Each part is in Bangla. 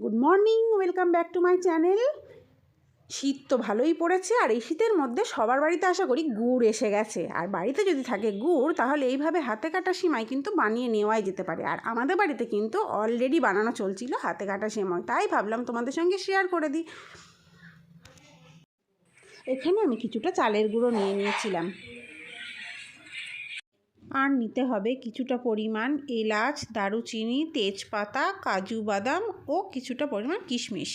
Good morning welcome back to my channel শীত তো ভালোই পড়েছে আর এই শীতের মধ্যে সবার বাড়িতে আশা করি গুড় এসে গেছে। আর বাড়িতে যদি থাকে গুড়, তাহলে এইভাবে হাতে কাটা সিমাই কিন্তু বানিয়ে নেওয়াই যেতে পারে। আর আমাদের বাড়িতে কিন্তু অলরেডি বানানো চলছিল হাতে কাটা সিমাই। তাই ভাবলাম তোমাদের সঙ্গে শেয়ার করে দিই। এখানে আমি কিছুটা চালের গুঁড়ো নিয়ে নিয়েছিলাম। আর নিতে হবে কিছুটা পরিমাণ এলাচ, দারুচিনি, তেজপাতা, কাজু বাদাম ও কিছুটা পরিমাণ কিশমিশ।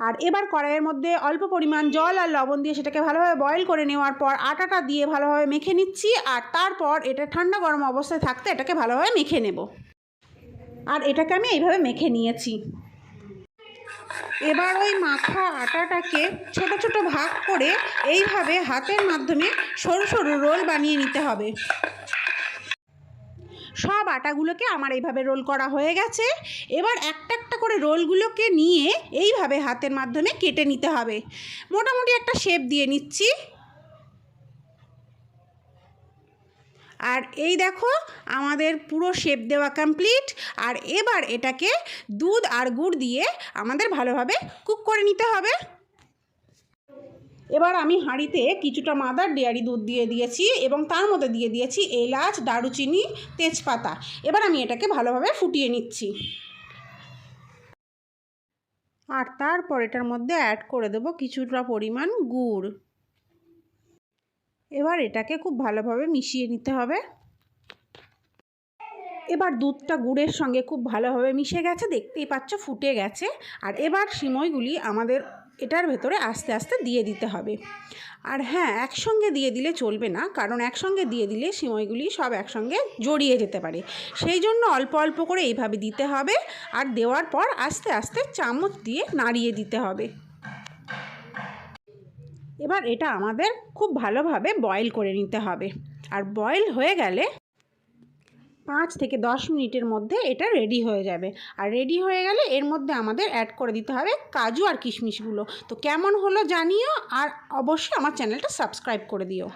আর এবার কড়াইয়ের মধ্যে অল্প পরিমাণ জল আর লবণ দিয়ে সেটাকে ভালোভাবে বয়েল করে নেওয়ার পর আটাটা দিয়ে ভালোভাবে মেখে নিচ্ছি আর তারপর এটা ঠান্ডা গরম অবস্থায় থাকতে এটাকে ভালোভাবে মেখে নেব। আর এটাকে আমি এইভাবে মেখে নিয়েছি। এবার ওই মাখা আটাটাকে ছোট ছোট ভাগ করে এইভাবে হাতের মাধ্যমে সরু সরু রোল বানিয়ে নিতে হবে। সব আটাগুলোকে আমার এইভাবে রোল করা হয়ে গেছে। এবার একটা একটা করে রোলগুলোকে নিয়ে এইভাবে হাতের মাধ্যমে কেটে নিতে হবে। মোটামুটি একটা শেপ দিয়ে নিচ্ছি। আর এই দেখো আমাদের পুরো শেপ দেওয়া কমপ্লিট আর এবার এটাকে দুধ আর গুড় দিয়ে আমাদের ভালোভাবে কুক করে নিতে হবে। এবার আমি হাঁড়িতে কিছুটা মাদার ডেয়ারি দুধ দিয়ে দিয়েছি এবং তার মধ্যে দিয়ে দিয়েছি এলাচ, দারুচিনি, তেজপাতা। এবার আমি এটাকে ভালোভাবে ফুটিয়ে নিচ্ছি। আর তারপর এটার মধ্যে অ্যাড করে দেবো কিছুটা পরিমাণ গুড়। এবার এটাকে খুব ভালোভাবে মিশিয়ে নিতে হবে। এবার দুধটা গুড়ের সঙ্গে খুব ভালোভাবে মিশে গেছে, দেখতেই পাচ্ছ ফুটে গেছে। আর এবার সিমইগুলি আমাদের এটার ভেতরে আস্তে আস্তে দিয়ে দিতে হবে। আর হ্যাঁ একসঙ্গে দিয়ে দিলে চলবে না, কারণ একসঙ্গে দিয়ে দিলে সিমইগুলি সব একসঙ্গে জড়িয়ে যেতে পারে। সেই জন্য অল্প অল্প করে এইভাবে দিতে হবে। আর দেওয়ার পর আস্তে আস্তে চামচ দিয়ে নাড়িয়ে দিতে হবে। এবার এটা আমাদের খুব ভালোভাবে বয়েল করে নিতে হবে। আর বয়েল হয়ে গেলে পাঁচ থেকে দশ মিনিটের মধ্যে এটা রেডি হয়ে যাবে। আর রেডি হয়ে গেলে এর মধ্যে আমাদের অ্যাড করে দিতে হবে কাজু আর কিশমিশগুলো। তো কেমন হলো জানিও আর অবশ্যই আমার চ্যানেলটা সাবস্ক্রাইব করে দিও।